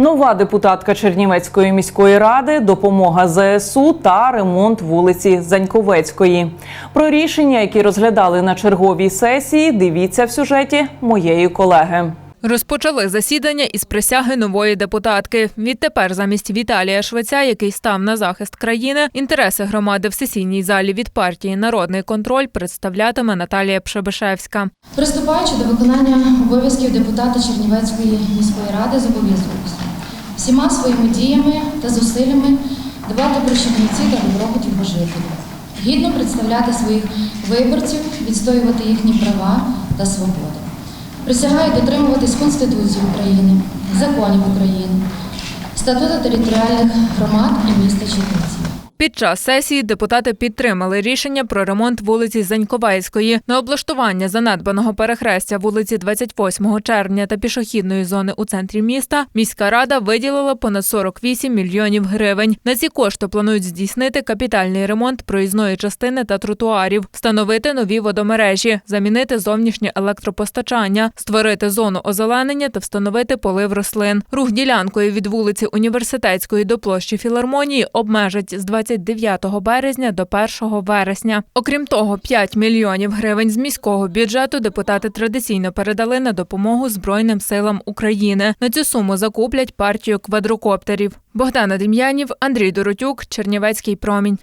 Нова депутатка Чернівецької міської ради, допомога ЗСУ та ремонт вулиці Заньковецької. Про рішення, які розглядали на черговій сесії, дивіться в сюжеті моєї колеги. Розпочали засідання із присяги нової депутатки. Відтепер замість Віталія Швеця, який став на захист країни, інтереси громади в сесійній залі від партії Народний контроль представлятиме Наталія Пшебишевська. Приступаючи до виконання обов'язків депутата Чернівецької міської ради, зобов'язуюся всіма своїми діями та зусиллями дбати про Чернівці та добробут його жителів, гідно представляти своїх виборців, відстоювати їхні права та свободи. Присягаю дотримуватись Конституції України, законів України, статуту територіальних громад і міста Чернівці. Під час сесії депутати підтримали рішення про ремонт вулиці Заньковецької. На облаштування занедбаного перехрестя вулиці 28 червня та пішохідної зони у центрі міста міська рада виділила понад 48 мільйонів гривень. На ці кошти планують здійснити капітальний ремонт проїзної частини та тротуарів, встановити нові водомережі, замінити зовнішнє електропостачання, створити зону озеленення та встановити полив рослин. Рух ділянкою від вулиці Університетської до площі Філармонії обмежать з 29 березня до 1 вересня. Окрім того, 5 мільйонів гривень з міського бюджету депутати традиційно передали на допомогу Збройним силам України. На цю суму закуплять партію квадрокоптерів. Богдана Дем'янів, Андрій Доротюк, Чернівецький промінь.